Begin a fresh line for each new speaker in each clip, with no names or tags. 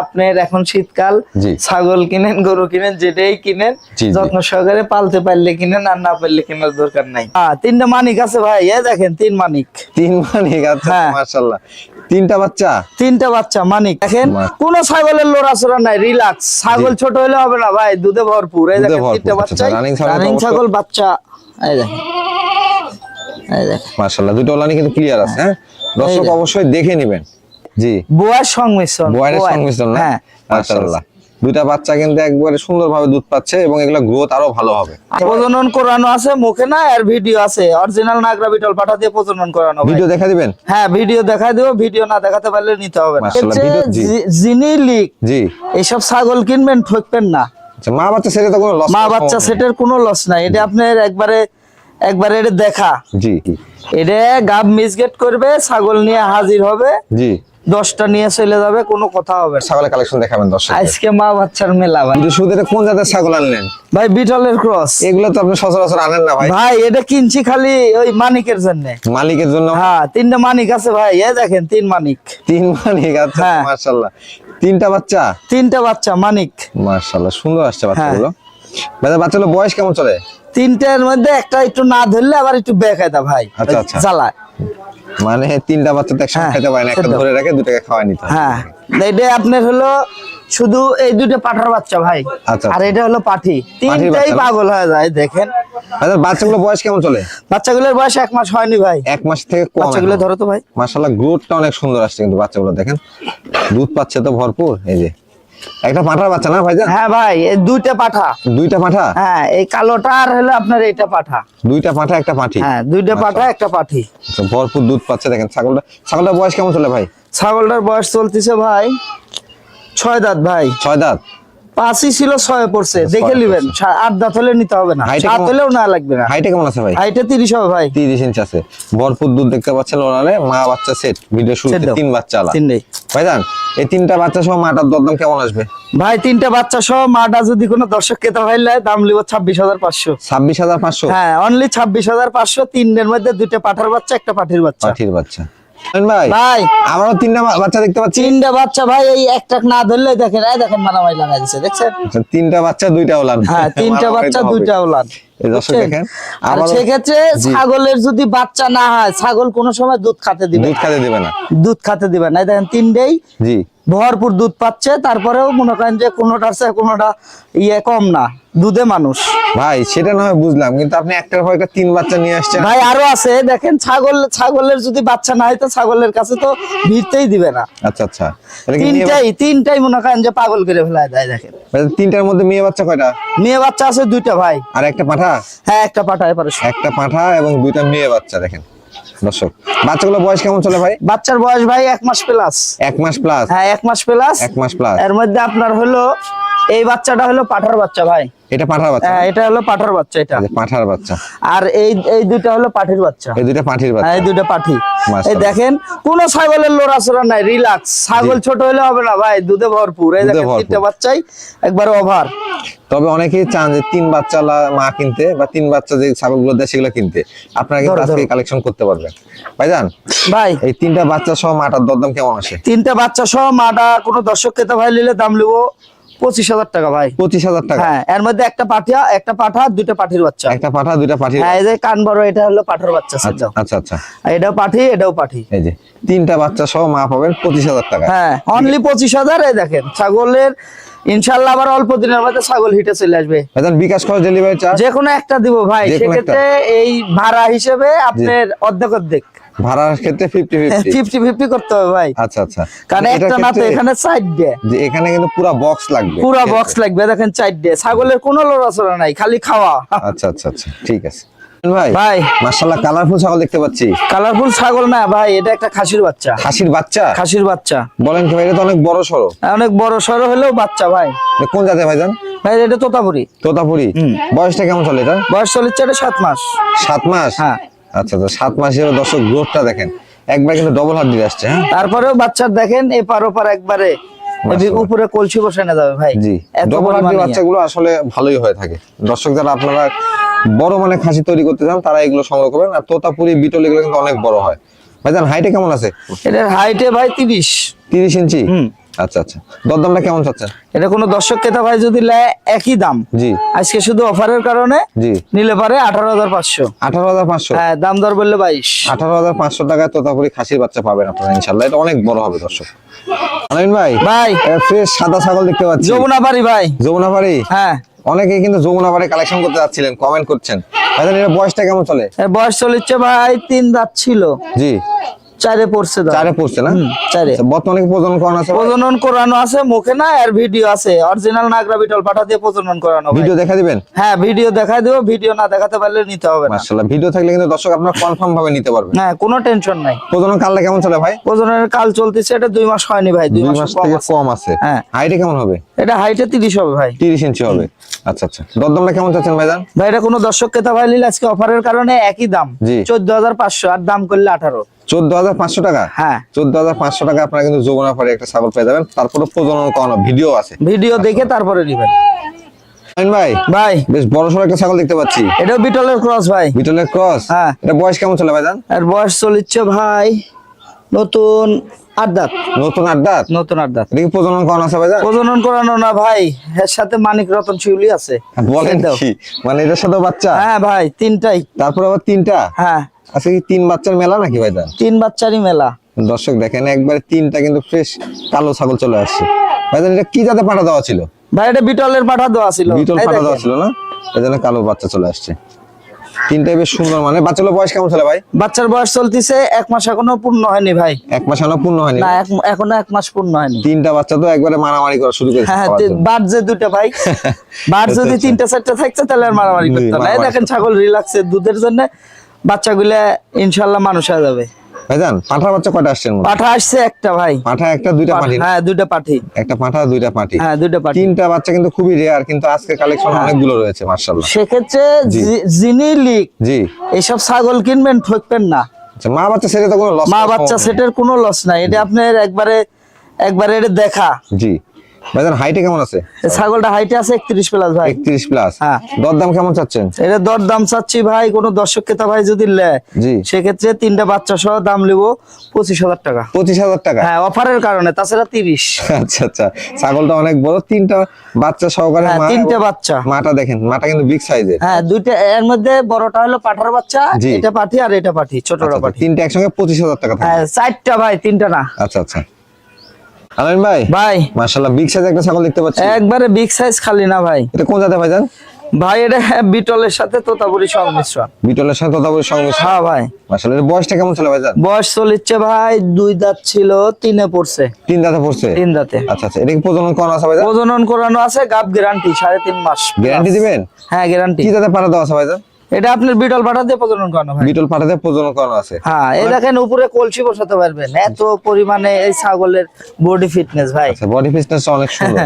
আপনার এখন শীতকাল ছাগল কিনেন গরু কিনেন যেটাই কিনেন। যত্ন সহকারে পালতে পারলে কিনেন আর না পারলে কেনার দরকার নাই। তিনটা মানিক আছে ভাই এ দেখেন তিন মানিক।
তিন মানিক আচ্ছা
হ্যাঁ।
মাশাআল্লাহ। তিনটা বাচ্চা?
তিনটা বাচ্চা মানিক। দেখেন। কোন ছাগলের লোড়াচড়া নাই রিল্যাক্স ছাগল ছোট হলে হবে না ভাই দুধে ভরপুর। এই দেখেন তিনটা
আচ্ছা,
বাচ্চা।
ছাগল
রানিং ছাগল বাচ্চা। এই দেখেন। এই দেখেন।
মাশাআল্লাহ দুটো ওলানি কিন্তু ক্লিয়ার আছে হ্যাঁ? দর্শক অবশ্যই দেখে নেবেন। জি।
বোয়ার সংমিশ্রণ
বয়ের। সংমিশ্রণ
হ্যাঁ
মাশাআল্লাহ। দুইটা বাচ্চা কিন্তু একবারে সুন্দরভাবে দুধ পাচ্ছে এবং এগুলো গ্রোথ আরও ভালো হবে।
প্রজনন করানো আছে মুখে না আর ভিডিও আছে। অরিজিনাল নাগরা বিটল পাঠা দিয়ে প্রজনন করানো
ভিডিও দেখা দিবেন?
হ্যাঁ ভিডিও দেখা দেবো ভিডিও না দেখাতে পারলে নিতে হবে না। যিনি লিক
জি।
এইসব ছাগল কিনবেন ঠকবেন না।
আচ্ছা মা বাচ্চা সেটা তো কোনো লস
মা বাচ্চা সেটের কোনো লস নাই। এটা আপনার একবারে একবারে এটা দেখা।
জি।
এটা গাব মিসগেট করবে ছাগল নিয়ে হাজির হবে।
জি।
দশটা নিয়ে চলে যাবে কোনো কথা হবে।
ছাগলের কালেকশন দেখাবেন দর্শক
আজকে মা বাচ্চার মেলা ভাই।
শুধু এটা কোন জাতের ছাগল আনলেন?
ভাই বিটলের ক্রস।
এগুলো তো আপনি সচরাচর আনেন না ভাই।
ভাই এটা কিনছি খালি ওই মানিকের জন্য।
মালিকের জন্য?
হ্যাঁ তিনটা মানিক আছে ভাই। এ দেখেন তিন মানিক।
তিন মানিক আচ্ছা
হ্যাঁ।
মাশাআল্লাহ। তিনটা বাচ্চা?
তিনটা বাচ্চা মানিক।
মাশাআল্লাহ সুন্দর আসছে
হ্যাঁ।
বাচ্চাগুলো ভাই বাচ্চাগুলো বয়স কেমন চলে?
তিনটার মধ্যে একটা একটু না ধরলে আবার একটু বেকায়দা ভাই।
আচ্ছা, আচ্ছা।
জ্বালায়।
মানে তিনটা বাচ্চা তো একসাথে
হ্যাঁ,
খেতে পারে না একটা ধরে রাখে দুটাকে খাওয়াই নিতে হ্যাঁ।
এটা আপনার হলো শুধু এই দুটো পাঠার বাচ্চা ভাই।
আচ্ছা,
আর এটা হলো পাঠি। তিনটাই? পাগল হয়ে যায় দেখেন।
আচ্ছা বাচ্চাগুলো বয়স কেমন চলে?
বাচ্চাগুলোর বয়স এক মাস হয়নি ভাই।
এক মাস থেকে কম
বাচ্চাগুলো ধরো তো ভাই।
মাশাআল্লাহ গ্রোথটা অনেক সুন্দর আসছে কিন্তু বাচ্চাগুলো দেখেন। দুধ পাচ্ছে তো ভরপুর এই যে। একটা পাঁঠার বাচ্চা না ভাইজান?
হ্যাঁ ভাই দুইটা পাঠা।
দুইটা পাঁঠা?
হ্যাঁ এই কালোটা আর হলো আপনার এটা পাঠা।
দুইটা পাঁঠা একটা পাঠি?
হ্যাঁ দুইটা পাঠা একটা পাঠি।
আচ্ছা, ভরপুর দুধ পাচ্ছে দেখেন ছাগলটা ছাগলটার বয়স কেমন চলে ভাই?
ছাগলটার বয়স চলতেছে ভাই ছয় দাঁত ভাই।
ছয় দাঁত?
পাঁচই ছিল ছয় পড়ছে দেখে নিবেন আট দাঁত হলে নিতে হবে না।
হাইটে
সাত হলেও না লাগবে না।
হাইটে কেমন আছে ভাই?
হাইটে তিরিশ হবে ভাই।
তিরিশ ইঞ্চ আছে। ভরপুর দুধ দেখতে পাচ্ছেন ওনারে মা বাচ্চা সেট ভিডিও শুরুতে
দাও।
তিন বাচ্চা আলা।
তিনটেই।
ভাইজান এই তিনটা বাচ্চা সহ মাটার দরদাম কেমন আসবে?
ভাই তিনটা বাচ্চা সহ মাটা যদি কোনো দর্শক খেতে পাইলে দাম লিব ছাব্বিশ হাজার পাঁচশো।
ছাব্বিশ হাজার পাঁচশো?
হ্যাঁ অনলি ছাব্বিশ হাজার পাঁচশো তিনটের মধ্যে দুইটা পাঠার বাচ্চা একটা পাঠির বাচ্চা।
পাঠির বাচ্চা। ভাই
ভাই।
আমারও তিনটা বাচ্চা দেখতে পাচ্ছি।
তিনটা বাচ্চা ভাই এই একটা না ধরলে দেখেন এই দেখেন মারামারি লাগাই দিচ্ছে দেখছেন?
আচ্ছা, তিনটা বাচ্চা দুইটা ওলান।
হ্যাঁ তিনটা বাচ্চা দুইটা?
দেখেন
আর সেক্ষেত্রে ছাগলের যদি বাচ্চা না হয় ছাগল কোনো সময় দুধ খাতে দিবে
দুধ খাতে দিবে না।
দুধ খাতে দিবে না। দেখেন তিনটেই
জি।
ভরপুর দুধ পাচ্ছে তারপরেও মনে করেন যে কোনোটার চেয়ে কোনোটা ইয়ে কম না দুধে মানুষ।
ভাই সেটা না হয় বুঝলাম কিন্তু আপনি একটার একটা তিন বাচ্চা নিয়ে আসছেন।
ভাই আরও আছে দেখেন ছাগল ছাগলের যদি বাচ্চা না হয় তো ছাগলের কাছে তো ভিড়তেই দিবে না।
আচ্ছা আচ্ছা।
তিনটাই তিনটাই মনে করেন যে পাগল করে ফেলায় দেয় দেখেন?
তিনটার মধ্যে মেয়ে বাচ্চা কয়টা?
মেয়ে বাচ্চা আছে দুইটা ভাই।
আর একটা পাঠা?
হ্যাঁ একটা পাঠায় পারে
একটা পাঠা এবং দুইটা মেয়ে বাচ্চা দেখেন। দর্শক বাচ্চাগুলো বয়স কেমন চলে ভাই?
বাচ্চার বয়স ভাই এক মাস প্লাস
এক মাস প্লাস
হ্যাঁ এক মাস প্লাস
এক মাস প্লাস
এর মধ্যে আপনার হলো এই বাচ্চাটা হলো পাঠার বাচ্চা ভাই।
এটা পাঠার বাচ্চা?
হ্যাঁ এটা হলো পাঠার বাচ্চা এটা।
পাঠার বাচ্চা।
আর এই এই দুইটা হলো পাঠির বাচ্চা।
এই দুইটা পাঠির
হ্যাঁ,
বাচ্চা
এই দুটো পাঠি। এই দেখেন কোন ছাগলের লোড়াচড়া নাই রিল্যাক্স। ছাগল ছোট হলে হবে না ভাই দুধে ভরপুর। এই দেখেন তিনটা বাচ্চাই একবার ওভার
তবে অনেকেই চান যে তিন বাচ্চা মা কিনতে বা তিন বাচ্চা যে ছাগলগুলো দেয় সেগুলো কিনতে। আপনারা কিন্তু আজকে কালেকশন করতে পারবেন। ভাইজান
ভাই।
এই তিনটা বাচ্চা সহ মাটার দরদাম কেমন আসে?
তিনটা বাচ্চা সহ মাটা কোনো দর্শক খেতে ভাই নিলে দাম লিবো পঁচিশ হাজার টাকা ভাই।
পঁচিশ হাজার টাকা।
হ্যাঁ এর মধ্যে একটা পাঠিয়া একটা পাঠা দুইটা পাঠির বাচ্চা।
একটা পাঠা দুইটা পাঠি
হ্যাঁ এই যে কান বড় এটা হলো পাঠার বাচ্চা
আচ্ছা আচ্ছা
এটাও পাঠি এটাও পাঠি।
এই যে তিনটা বাচ্চা সহ মা পাবেন পঁচিশ হাজার টাকা।
হ্যাঁ অনলি পঁচিশ হাজার এই দেখেন ছাগলের ইনশাল্লাহ আবার অল্প দিনের মধ্যে ছাগল হিটে চলে আসবে।
বিকাশ খরচ ডেলিভারি চার্জ
যে কোনো একটা দিব ভাই সেক্ষেত্রে এই ভাড়া হিসেবে আপনার অর্ধেক অর্ধেক।
ভাড়ার ক্ষেত্রে ফিফটি ফিফটি
ফিফটি ফিফটি করতে হবে ভাই।
আচ্ছা আচ্ছা।
কারণ একটা না তো এখানে সাইড দিয়ে।
যে এখানে কিন্তু পুরো বক্স লাগবে।
পুরো বক্স লাগবে দেখেন দিয়ে। ছাগলের কোনো লড়াচড়া নাই খালি খাওয়া।
আচ্ছা আচ্ছা আচ্ছা। ঠিক আছে। ভাই
ভাই।
মাশাআল্লাহ কালারফুল ছাগল দেখতে পাচ্ছি।
কালারফুল ছাগল না ভাই এটা একটা খাসির বাচ্চা।
খাসির বাচ্চা?
খাসির বাচ্চা।
বলেন ভাই এটা তো অনেক বড় সড়ো।
অনেক বড় সড়ো হলেও বাচ্চা ভাই।
কোন জাতে ভাইজান
ভাই এটা তোতাপুরি।
তোতাপুরি। বয়সটা কেমন চলে এটা
বয়স চলেছে এটা সাত মাস।
সাত মাস?
হ্যাঁ।
আচ্ছা তো সাত মাসের দর্শক গ্রোথটা দেখেন। একবার কিন্তু ডবল হাত দিয়ে আসছে হ্যাঁ?
তারপরেও বাচ্চার দেখেন এপার ওপার একবারে। উপরে কলসি বসানো যাবে ভাই।
জি ডবল হাত বাচ্চাগুলো আসলে ভালোই হয়ে থাকে। দর্শক যারা আপনারা বড় মানে খাসি তৈরি করতে চান তারা এগুলো সংগ্রহ করবেন। আর তোতাপুরি বিটল এগুলো কিন্তু অনেক বড় হয়। ভাইজান হাইটে কেমন আছে?
এটার হাইটে ভাই তিরিশ।
তিরিশ ইঞ্চি?
হুম।
আচ্ছা আচ্ছা। দরদামটা কেমন চাচ্ছেন?
এটা কোনো দর্শক ক্রেতা ভাই যদি নেয় একই দাম।
জি।
আজকে শুধু অফারের কারণে
জি।
নিলে পারে আঠারো হাজার পাঁচশো।
আঠারো হাজার পাঁচশো?
হ্যাঁ দাম দর বললে বাইশ।
আঠারো হাজার পাঁচশো টাকায় তোতাপুরি খাসির বাচ্চা পাবেন আপনারা ইনশাল্লাহ এটা অনেক বড় হবে দর্শক। আলামিন ভাই
ভাই।
ফ্রেশ সাদা ছাগল দেখতে পাচ্ছি।
যমুনা পারি ভাই।
যমুনা বাড়ি?
হ্যাঁ।
অনেকে কিন্তু যমুনা বাড়ি কালেকশন করতে যাচ্ছিলেন কমেন্ট করছেন। এর বয়সটা কেমন চলে?
বয়স চলেছে ভাই তিন দাঁত ছিল।
জি।
চারে পড়ছে।
চারে পড়ছে না?
চারে।
আচ্ছা, বর্তমানে প্রজনন করানো আছে?
প্রজনন করানো আছে মুখে না আর ভিডিও আছে। অরিজিনাল নাগরা বিটল পাঠা দিয়ে প্রজনন করানো
ভিডিও দেখা দিবেন?
হ্যাঁ ভিডিও দেখাই দেবো ভিডিও না দেখাতে পারলে নিতে হবে না।
মাশাআল্লাহ ভিডিও থাকলে কিন্তু দর্শক আপনারা কনফার্ম ভাবে নিতে পারবেন।
হ্যাঁ কোনো টেনশন নাই।
প্রজনন কালটা কেমন চলে ভাই?
প্রজননের কাল চলতেছে এটা দুই মাস হয়নি ভাই দুই মাস
থেকে। কম আছে।
হ্যাঁ।
হাইটে কেমন হবে?
এটা হাইটে তিরিশ হবে ভাই।
তিরিশ ইঞ্চি হবে। আচ্ছা আচ্ছা। দরদামটা কেমন চাচ্ছেন ভাইজান?
ভাই এটা কোনো দর্শক ক্রেতা ভাই নিলে আজকে অফারের কারণে একই দাম।
জি।
চোদ্দ হাজার পাঁচশো আর দাম করলে আঠারো।
চোদ্দ হাজার পাঁচশো টাকা?
হ্যা।
চোদ্দ হাজার পাঁচশো টাকা আপনারা কিন্তু পাড়ে একটা ছাগল পেয়ে যাবেন। তারপরে প্রজনন করানো ভিডিও আছে।
ভিডিও দেখে তারপরে নিবেন।
ভাই
ভাই।
বেশ বড় সড়ো একটা ছাগল দেখতে পাচ্ছি।
এটাও বিটলের ক্রস ভাই।
বিটলের ক্রস?
হ্যাঁ।
এটা বয়স কেমন চলে
বয়স চলিচ্ছে ভাই নতুন আট দাঁত।
নতুন আড্ডা
নতুন আট দাঁত।
প্রজনন করানো আছে ভাইজান?
প্রজনন করানো না ভাই। এর সাথে মানিক রতন শিউলি আছে।
বলেন। মানে এটার সাথে বাচ্চা?
হ্যাঁ ভাই তিনটাই।
তারপরে আবার তিনটা?
হ্যাঁ।
আজকে কি তিন বাচ্চার মেলা নাকি ভাইজান
তিন বাচ্চারই মেলা।
দর্শক দেখেন একবারে তিনটা কিন্তু ফ্রেশ কালো ছাগল চলে আসছে। ভাইজান এটা কি জাতে পাঠা দেওয়া ছিল?
ভাই এটা বিটলের পাঠা দেওয়া ছিল।
বিটল পাঠা দেওয়া ছিল না? এই জন্য কালো বাচ্চা চলে আসছে। তিনটাই বেশ সুন্দর মানে বাচ্চাগুলো বয়স কেমন ছিল ভাই?
বাচ্চার বয়স চলতেছে এক মাস এখনও পূর্ণ হয়নি ভাই।
এক মাস এখনও পূর্ণ হয়নি
না এখনও এক মাস পূর্ণ হয়নি।
তিনটা বাচ্চা তো একবারে মারামারি করা শুরু করেছে
হ্যাঁ বার যে দুটো ভাই। বার যদি
আচ্ছা।
তিনটা চারটা থাকছে তাহলে আর মারামারি করতো না। দেখেন ছাগল রিল্যাক্সে দুধের জন্য। বাচ্চাগুলা ইনশাল্লাহ মানুষ হয়ে যাবে।
ভাইজান পাঠার বাচ্চা কয়টা আসছে
পাঠা আসছে একটা ভাই।
পাঠা একটা দুইটা পাঠি
হ্যাঁ দুইটা পাঠি।
একটা পাঠা দুইটা পাঠি?
হ্যাঁ দুইটা পাঠি।
তিনটা বাচ্চা কিন্তু খুবই রেয়ার কিন্তু আজকে কালেকশন
হ্যাঁ।
অনেকগুলো রয়েছে
সেক্ষেত্রে যিনি লিক
জি।
এইসব ছাগল কিনবেন ঠকবেন না।
আচ্ছা মা বাচ্চা তো কোনো লস
মা বাচ্চা সেটের কোনো লস নাই। এটা আপনার একবারে একবারে এটা দেখা।
জি। ভাইজান হাইটে কেমন আছে?
ছাগলটা হাইটে আছে প্লাস ভাই।
প্লাস
হ্যাঁ।
দরদাম কেমন চাচ্ছেন?
এটা দর চাচ্ছি ভাই কোনো দর্শক ক্রেতা ভাই যদি নেয়
জি।
সেক্ষেত্রে তিনটা বাচ্চা সহ দাম নিব টাকা।
পঁচিশ হাজার টাকা?
হ্যাঁ অফারের কারণে তাছাড়া তিরিশ।
আচ্ছা আচ্ছা। ছাগলটা অনেক বড় তিনটা বাচ্চা সহকারে
হ্যাঁ
মা
তিনটে বাচ্চা।
মাটা দেখেন মাটা কিন্তু বিগ সাইজের
হ্যাঁ দুইটা এর মধ্যে বড়টা হলো পাঠার বাচ্চা। এটা পাঠি আর এটা পাঠি ছোটটা পাঠি।
তিনটা একসঙ্গে পঁচিশ হাজার টাকা
হ্যাঁ চারটা ভাই তিনটা না।
আচ্ছা আচ্ছা। আলামিন ভাই?
ভাই।
মাশাআল্লাহ বিগ সাইজ একটা ছাগল দেখতে পাচ্ছি।
একবারে বিগ সাইজ খালি না ভাই।
এটা কোন জাতে ভাইজান
ভাই এটা বিটলের সাথে তোতাপুরি সংমিশ্রণ।
বিটলের সাথে তথাপি সংমিশ্রণ।
হ্যাঁ ভাই।
মাশাআল্লাহ বয়সটা কেমন ছিল ভাইজান
বয়স চলিচ্ছে ভাই দুই দাঁত ছিল তিনে পড়ছে।
তিন দাঁতে পড়ছে?
তিন দাঁতে।
আচ্ছা আচ্ছা এটা কি প্রজনন করানো আছে ভাইজান
প্রজনন করানো আছে গাব গ্যারান্টি সাড়ে তিন মাস।
গ্যারান্টি দিবেন?
হ্যাঁ গ্যারান্টি
কি জাতে পাঠা দেওয়া আছে ভাইজান
এটা আপনার বিটল পাঠা দিয়ে প্রজনন করানো ভাই
বিটল পাঠাতে প্রজনন করানো আছে।
হ্যাঁ এই দেখেন উপরে কলসি বসাতে পারবেন। এত পরিমাণে এই ছাগলের বডি ফিটনেস ভাই।
আচ্ছা বডি ফিটনেস অনেক সুন্দর।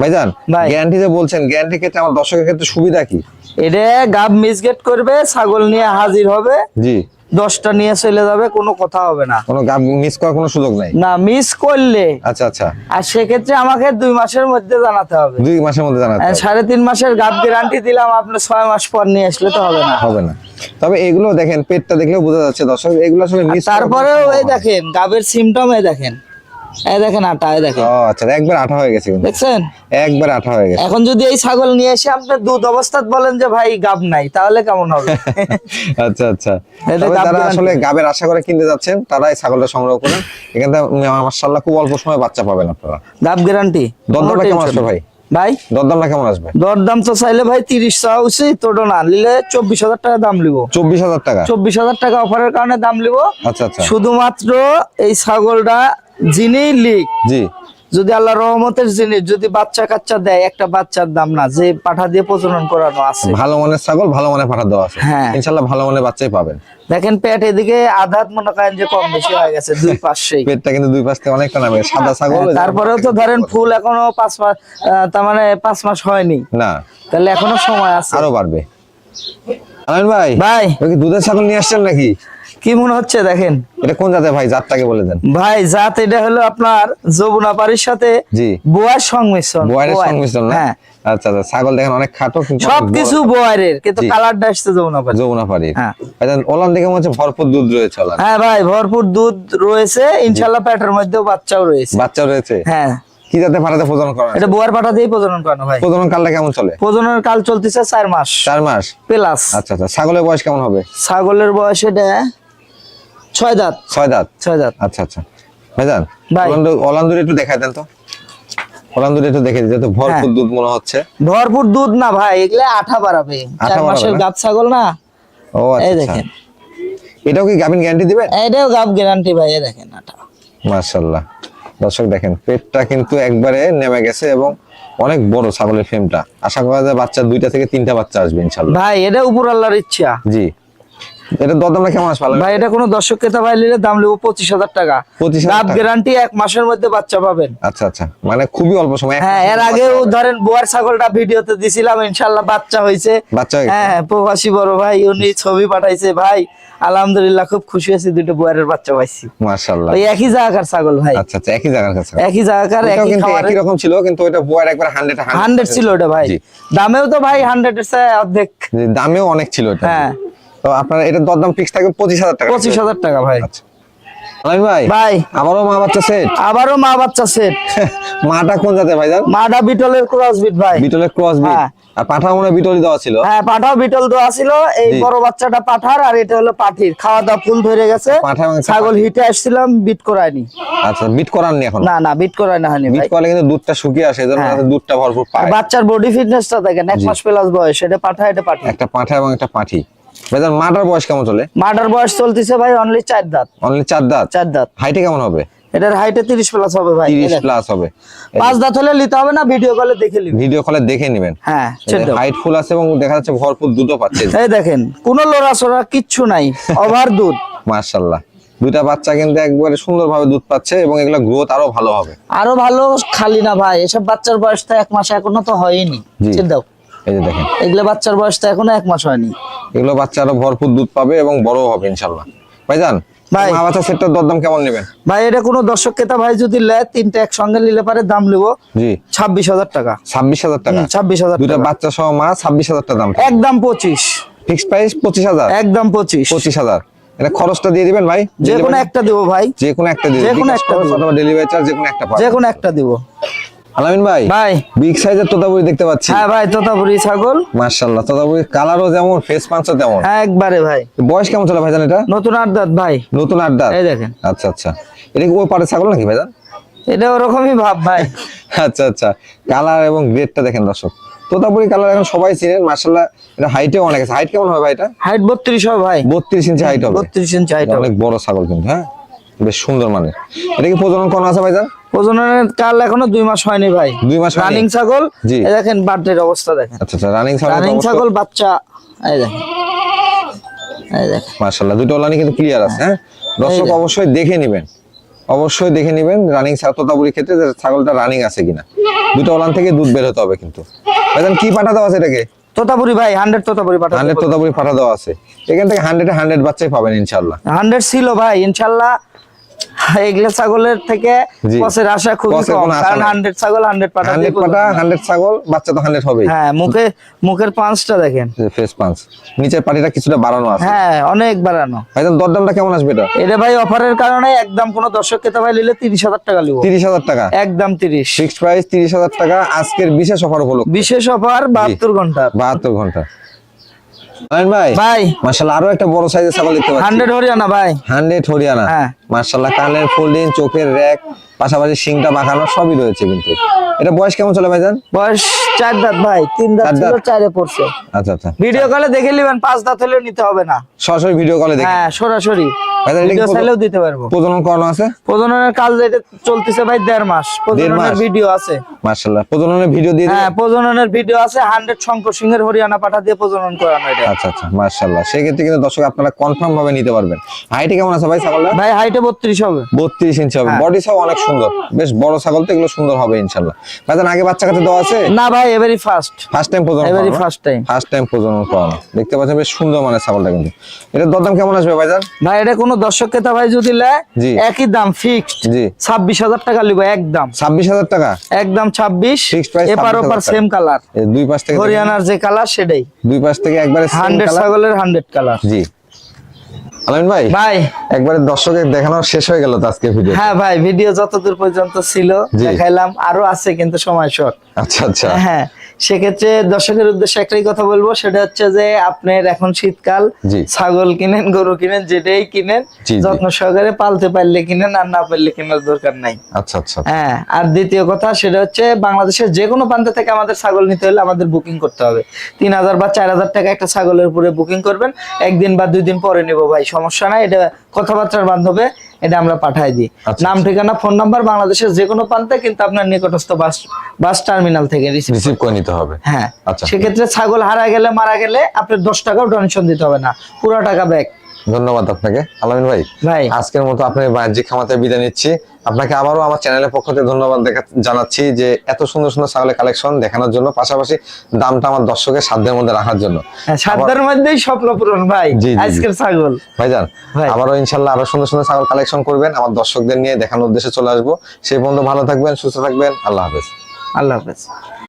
ভাইজান
ভাই।
গ্যারান্টি যে বলছেন গ্যারান্টি ক্ষেত্রে আমার দর্শকের ক্ষেত্রে সুবিধা কি?
এটা গাব মিসগেট করবে ছাগল নিয়ে হাজির হবে।
জি।
দশটা নিয়ে চলে যাবে কোনো কথা হবে না।
কোনো মিস করার কোনো সুযোগ নাই?
না মিস করলে।
আচ্ছা আচ্ছা।
আর সেক্ষেত্রে আমাকে দুই মাসের মধ্যে জানাতে হবে।
দুই মাসের মধ্যে জানাতে হবে।
সাড়ে তিন মাসের গাব গ্যারান্টি দিলাম আপনি ছয় মাস পর নিয়ে আসলে তো হবে না।
হবে না। তবে এগুলো দেখেন পেটটা দেখলেও বোঝা যাচ্ছে দর্শক এগুলো আসলে মিস
তারপরেও এই দেখেন গাবের সিমটম এই দেখেন। এই দেখেন আটা এই দেখেন।
ও আচ্ছা একবার হয়ে গেছে
দেখছেন?
একবার হয়ে গেছে।
এখন যদি এই ছাগল নিয়ে এসে আপনার দুধ অবস্থাত বলেন যে ভাই গাব নাই তাহলে কেমন হবে?
আচ্ছা আচ্ছা। যারা আসলে গাবের আশা করে কিনতে যাচ্ছেন তারা এই ছাগলটা সংগ্রহ করেন। এখান থেকে মাশাআল্লাহ খুব অল্প সময় বাচ্চা পাবেন আপনারা।
গাব গ্যারান্টি
দরদামটা কেমন আসবে ভাই?
ভাই?
দরদামটা কেমন আসবে?
দরদাম তো চাইলে ভাই তিরিশ চাওয়া উচিত তোটো না নিলে চব্বিশ হাজার টাকা দাম লিব
চব্বিশ হাজার টাকা?
চব্বিশ হাজার টাকা অফারের কারণে দাম লিব
আচ্ছা আচ্ছা।
শুধুমাত্র এই ছাগলটা যিনি লিক।
জি।
যদি আল্লাহ রহমতের জিনিস যদি বাচ্চা কাচ্চা দেয় একটা বাচ্চার দাম না যে পাঠা দিয়ে প্রজনন করানো আছে।
ভালো মানের ছাগল ভালো মানের পাঠা দেওয়া আছে।
হ্যাঁ।
ইনশাল্লাহ ভালো মানের বাচ্চাই পাবেন।
দেখেন পেট এদিকে আধাত মনে করেন যে কম বেশি হয়ে গেছে দুই পাশেই।
পেটটা কিন্তু দুই পাশ থেকে অনেকটা নামে সাদা ছাগল
হ্যাঁ, তারপরেও তো ধরেন ফুল এখনও পাঁচ মাস তার মানে পাঁচ মাস হয়নি।
না।
তাহলে এখনও সময় আছে।
আরও বাড়বে। আলামিন ভাই
ভাই।
ওই দুধের ছাগল নিয়ে আসছেন নাকি?
কি মনে হচ্ছে দেখেন?
এটা কোন জাতের ভাই? জাতটাকে বলে দেন।
ভাই জাত এটা হলো আপনার যমুনা পাড়ির সাথে
জি।
বোয়ার সংমিশ্রণ।
বয়ারের
বোয়ার।
সংমিশ্রণ না?
হ্যাঁ।
আচ্ছা আচ্ছা ছাগল দেখেন অনেক খাটো কিন্তু
সবকিছু বোয়ারের কিন্তু। কালারটা আসছে যমুনা পাড়ি
যমুনা পাড়ি
হ্যাঁ।
ওলান দেখে মনে হচ্ছে ভরপুর দুধ রয়েছে ওলান।
হ্যাঁ ভাই ভরপুর দুধ রয়েছে। ইনশাল্লাহ পেটের মধ্যেও বাচ্চাও রয়েছে।
বাচ্চা রয়েছে?
হ্যাঁ।
কি জাতে পাঠাতে প্রজনন করা
এটা বোয়ার পাঠা দিয়ে প্রজনন করানো ভাই
প্রজনন কালটা কেমন চলে?
প্রজননের কাল চলতেছে চার মাস।
চার মাস?
প্লাস।
আচ্ছা আচ্ছা ছাগলের বয়স কেমন হবে?
ছাগলের বয়স এটা ছয় দাঁত।
ছয় দাঁত?
ছয় দাঁত।
আচ্ছা আচ্ছা। ভাইজান
ভাই।
অলান্দুরি একটু দেন তো। অলান্দুরি একটু দেখে দিতে ভরপুর
হ্যাঁ।
দুধ মনে হচ্ছে।
ভরপুর দুধ না ভাই এগুলা আঠা বাড়াবে। চার মাসের গাব ছাগল না।
ও আচ্ছা আচ্ছা।
দেখেন।
এটাও কি গাভিন গ্যারান্টি দিবেন?
এটাও গাব গ্যারান্টি ভাই দেখেন আঠা।
মাশাআল্লাহ। দর্শক দেখেন পেটটা কিন্তু একবারে নেমে গেছে এবং অনেক বড় ছাগলের ফ্রেমটা আশা করা যায় বাচ্চা দুইটা থেকে তিনটা বাচ্চা আসবে
ভাই এটা উপর আল্লাহর ইচ্ছা।
জি। এটা দরদামটা কেমন আসবে?
ভাই এটা কোনো দর্শক ক্রেতা ভাই নিলে দাম নেব পঁচিশ হাজার টাকা।
25,000
গাব
টাকা?
গ্যারান্টি এক মাসের মধ্যে বাচ্চা পাবেন।
আচ্ছা আচ্ছা। মানে খুবই অল্প সময়
হ্যাঁ এর আগেও ধরেন বোয়ার ছাগলটা ভিডিওতে দিছিলাম ইনশাল্লাহ বাচ্চা হয়েছে।
বাচ্চা হ্যাঁ
প্রবাসী বড় ভাই উনি ছবি পাঠাইছে ভাই আলহামদুলিল্লাহ খুব খুশি আছি দুটো বোয়ারের বাচ্চা পাইছি।
মাশাআল্লাহ।
ওই একই জায়গার ছাগল ভাই।
আচ্ছা আচ্ছা একই জায়গার কাছে।
একই
রকম ছিল কিন্তু ওটা বুয়ার একবার হান্ড্রেড
হান্ড্রেড ছিল ওটা ভাই। দামেও তো ভাই হান্ড্রেড এর চেয়ে অর্ধেক।
দামেও অনেক ছিল এটা
হ্যাঁ।
তো আপনার এটা দরদাম ফিক্স থাকবে পঁচিশ হাজার টাকা।
পঁচিশ হাজার টাকা ভাই।
আচ্ছা। ভাই
ভাই।
আবারও মা বাচ্চা সেট
আবারও মা বাচ্চা সেট
মাটা কোন জাতের
বিটলের ক্রস বিট ভাই।
বিটলের ক্রস বিট। আর পাঠা মনে বিটলই দেওয়া ছিল।
হ্যাঁ পাঠাও বিটল দেওয়া ছিল। এই বড় বাচ্চাটা পাঠার আর এটা হলো পাঠির। খাওয়া দাওয়া ফুল ধরে গেছে।
পাঠা এবং
ছাগল হিটে আসছিলাম বিট করায়নি।
আচ্ছা বিট করাননি এখন?
না না বিট করায় না
বিট করলে কিন্তু দুধটা শুকিয়ে আসে এজন্য
হ্যাঁ।
দুধটা ভরপুর পায়।
বাচ্চার বডি ফিটনেসটা দেখেন এক মাস প্লাস বয়স এটা পাঠা এটা পাঠি।
একটা পাঠা এবং একটা পাঠি। ভাইজান মাটার বয়স কেমন চলে?
মাটার বয়স চলতেছে ভাই অনলি চার দাঁত।
অনলি চার দাঁত?
চার দাঁত।
হাইটে কেমন হবে?
এটার হাইটে তিরিশ প্লাস হবে ভাই এই
তিরিশ
দেখেন।
প্লাস হবে।
পাঁচ দাঁত হলে নিতে হবে না ভিডিও কলে দেখে নিবি
ভিডিও কলে দেখে নেবেন।
হ্যাঁ
হাইট ফুল আছে এবং দেখা যাচ্ছে ভরপুর দুধও পাচ্ছে।
এই দেখেন কোনো লড়াচড়া কিচ্ছু নাই ওভার দুধ।
মার্শাল্লাহ দুইটা বাচ্চা কিন্তু একবারে সুন্দরভাবে দুধ পাচ্ছে এবং এগুলো গ্রোথ আরও ভালো হবে।
আরও ভালো খালি না ভাই এসব বাচ্চার বয়স তো এক মাস এখনও তো হয়নি। দাও
এই যে দেখেন।
এগুলো বাচ্চার বয়স তো এখনও এক মাস হয়নি।
এগুলো বাচ্চা আরও ভরপুর দুধ পাবে এবং বড় হবে ইনশাল্লাহ ভাইজান
ভাই।
মা বাচ্চা সেটটার দরদাম কেমন নেবেন?
ভাই এটা কোনো দর্শক ক্রেতা ভাই যদি তিনটা একসঙ্গে নিলে পারে দাম নেব
জি।
ছাব্বিশ হাজার টাকা।
ছাব্বিশ হাজার টাকা?
ছাব্বিশ হাজার
বাচ্চা সহ মা ছাব্বিশ হাজার টাকা দাম।
একদম পঁচিশ।
ফিক্সড প্রাইস পঁচিশ হাজার?
একদম পঁচিশ।
পঁচিশ হাজার। এটা খরচটা দিয়ে দিবেন ভাই?
যে কোনো একটা দেবো ভাই।
যে কোনো একটা দিয়ে
যে কোনো একটা
খরচ ডেলিভারি চার্জ যে কোনো একটা পাবেন।
যে কোনো একটা দিব।
আলামিন ভাই
ভাই।
বিগ সাইজের তোতাপুরি দেখতে পাচ্ছি।
হ্যাঁ ভাই তোতাপুরি ছাগল।
মার্শাল্লাহ তোতাপুরি কালারও যেমন ফেস পাঁচও তেমন।
হ্যাঁ একবারে ভাই।
বয়স কেমন চলে ভাইজান এটা?
নতুন আট দাঁত ভাই।
নতুন আড্ডা
এই দেখেন।
আচ্ছা আচ্ছা। এটা কি ওই পাড়ে ছাগল নাকি ভাইজান?
এটা ওরকমই ভাব ভাই।
আচ্ছা আচ্ছা। কালার এবং গ্রেডটা দেখেন দর্শক। তোতাপুরি কালার এখন সবাই চিনেন মার্শাল্লাহ এটা হাইটেও অনেক আছে। হাইট কেমন হবে ভাই এটা?
হাইট বত্রিশ হবে ভাই।
বত্রিশ ইঞ্চি হাইট হবে।
বত্রিশ ইঞ্চি হাইট
অনেক বড় ছাগল কিন্তু হ্যাঁ? বেশ সুন্দর মানে এটা কি প্রজনন কোন আছে ভাইজান?
প্রজননের কাল এখনও দুই মাস হয়নি ভাই।
দুই মাস
রানিং ছাগল দেখেন বার্থডের অবস্থা দেখেন।
আচ্ছা আচ্ছা রানিং ছাগল
রানিং ছাগল বাচ্চা এই দেখেন। এই দেখেন।
মার্শাল্লাহ দুটো লাইনই কিন্তু ক্লিয়ার আছে হ্যাঁ? দর্শক অবশ্যই দেখে নেবেন। অবশ্যই দেখে নেবেন রানিং তোতাপুরি ক্ষেত্রে ছাগলটা রানিং আছে কিনা। দুটো ওলান থেকে দুধ বের হতে হবে কিন্তু। ভাইজান কি পাঠা দেওয়া আছে এটাকে?
তোতাপুরি ভাই হান্ড্রেড তোতাপুরি পাঠা
হান্ড্রেড তোতাপুরি পাঠা দেওয়া আছে। এখান থেকে হান্ড্রেড হান্ড্রেড বাচ্চাই পাবেন ইনশাল্লাহ
হান্ড্রেড ছিল ভাই ইনশাল্লাহ এগুলা ছাগলের থেকে
জি।
আশা খুবই কম কারণ। হান্ড্রেড ছাগল হান্ড্রেড দিয়ে
হান্ড্রেড পাঠা হান্ড্রেড ছাগল বাচ্চা তো হান্ড্রেড হবেই।
হ্যাঁ মুখে মুখের পাঁচটা দেখেন।
ফেস পাঞ্চ নিচের পাটিটা কিছুটা বাড়ানো আছে।
হ্যাঁ অনেক বাড়ানো।
ভাইজান দরদামটা কেমন আসবে এটা?
এটা ভাই অফারের কারণে একদম কোন দর্শক ক্রেতা ভাই নিলে তিরিশ হাজার টাকা লিব
তিরিশ হাজার টাকা?
একদম তিরিশ।
ফিক্সড প্রাইস তিরিশ হাজার টাকা আজকের বিশেষ অফার হলো
বিশেষ অফার বাহাত্তর ঘণ্টা।
বাহাত্তর ঘণ্টা। ভাই?
ভাই।
মার্শাল্লাহ আরও একটা বড় সাইজের ছাগল দেখতে পাচ্ছি।
হান্ড্রেড হরিয়ানা ভাই।
হান্ড্রেড হরিয়ানা।
হ্যাঁ।
কানের ফোল্ডিং চোখের র্যাক পাশাপাশি শিংটা বাঁকানো সবই রয়েছে কিন্তু। এটা বয়স কেমন চলে ভাইজান?
বয়স চার দাঁত ভাই তিন দাঁত
চার
ছিল চারে পড়ছে।
আচ্ছা আচ্ছা।
ভিডিও কলে দেখে নেবেন পাঁচ দাঁত হলেও নিতে হবে না।
সরাসরি ভিডিও কলে দেখি
হ্যাঁ সরাসরি।
ভাইজান, এটা কি
ভিডিও
প্রজ-
চাইলেও দিতে পারব।
প্রজনন করানো আছে?
প্রজননের কাল যেটা চলতেছে ভাই দেড় মাস। প্রজননের ভিডিও আছে।
মার্শাল্লাহ প্রজননের ভিডিও দিয়ে
হ্যাঁ প্রজননের ভিডিও আছে হান্ড্রেড শঙ্কর সিংহের হরিয়ানা পাঠা দিয়ে প্রজনন করানো এটা।
আচ্ছা আচ্ছা মার্শাল্লাহ সেক্ষেত্রে কিন্তু দর্শক আপনারা কনফার্ম ভাবে নিতে পারবেন। হাইটে কেমন আছে ভাই ছাগলটা
ভাই হাইটে বত্রিশ হবে।
বত্রিশ ইঞ্চি হবে।
হ্যাঁ।
বডি সব অনেক সুন্দর। বেশ বড় ছাগল তো এগুলো সুন্দর হবে আগে বাচ্চা কাছে দেওয়া আছে?
না ভাই ফার্স্ট
ফার্স্ট টাইম প্রজনন
ফার্স্ট টাইম
ফার্স্ট টাইম প্রজনন করানো। দেখতে পাচ্ছেন বেশ সুন্দর মানে ছাগলটা কিন্তু। এটার দরদাম কেমন আসবে ভাইজান
ভাই এটা কোনো দর্শক ক্রেতা ভাই যদি নেয় একই দাম ফিক্সড
জি।
ছাব্বিশ হাজার টাকা লিব একদম
ছাব্বিশ হাজার টাকা?
একদম ছাব্বিশ।
Fixed price
এপার ওপার। সেম কালার
দুই পাশ থেকে
হরিয়ানার যে কালার সেটাই।
দুই পাশ থেকে একবারে same
হান্ড্রেড
colour।
ছাগলের হান্ড্রেড কালার
জি। আলামিন ভাই
ভাই।
একবারে দর্শকের দেখানো শেষ হয়ে গেল তো আজকে ভিডিও
হ্যাঁ ভাই ভিডিও যতদূর পর্যন্ত ছিল দেখাইলাম। আরও আছে কিন্তু সময় শর্ট।
আচ্ছা আচ্ছা।
হ্যাঁ। সেক্ষেত্রে দর্শকের উদ্দেশ্যে একটাই কথা বলব সেটা হচ্ছে যে আপনার এখন শীতকাল ছাগল কিনেন গরু কিনেন যেটাই কিনেন। যত্ন সহকারে পালতে পারলে কিনেন আর না পারলে কেনার দরকার নাই।
আচ্ছা আচ্ছা
হ্যাঁ আর দ্বিতীয় কথা সেটা হচ্ছে বাংলাদেশের যে কোনো প্রান্ত থেকে আমাদের ছাগল নিতে হলে আমাদের বুকিং করতে হবে। তিন হাজার বা চার হাজার টাকা একটা ছাগলের উপরে বুকিং করবেন একদিন বা দুই দিন পরে নেব ভাই সমস্যা নাই এটা কথাবার্তার মাধ্যমে এটা আমরা পাঠাই দিই।
আচ্ছা,
নাম ঠিকানা ফোন নাম্বার বাংলাদেশের যে কোনো প্রান্তে কিন্তু আপনার নিকটস্থ বাস বাস টার্মিনাল থেকে রিসিভ
রিসিভ করে নিতে হবে।
হ্যাঁ।
আচ্ছা।
সেক্ষেত্রে ছাগল হারা গেলে মারা গেলে আপনার দশ টাকাও ডোনেশন দিতে হবে না। পুরো টাকা ব্যাক
ধন্যবাদ আপনাকে। আলামিন ভাই
ভাই।
আজকের মতো আপনার বাণিজ্যিক খামাতে বিদায় নিচ্ছি। আপনাকে আবারও আমার চ্যানেলের পক্ষ থেকে ধন্যবাদ জানাচ্ছি যে এত সুন্দর সুন্দর ছাগলের কালেকশন দেখানোর জন্য পাশাপাশি দামটা আমার দর্শকের সাধ্যের মধ্যে রাখার জন্য।
হ্যাঁ, মধ্যেই স্বপ্ন পূরণ ভাই।
জি, জি, জি।
আজকের ছাগল।
ভাইজান
ভাই।
আবারও ইনশাল্লাহ আরও সুন্দর সুন্দর ছাগল কালেকশন করবেন। আমার দর্শকদের নিয়ে দেখানোর উদ্দেশ্যে চলে আসব। সেই পর্যন্ত ভালো থাকবেন সুস্থ থাকবেন। আল্লাহ হাফেজ।
আল্লাহ হাফেজ।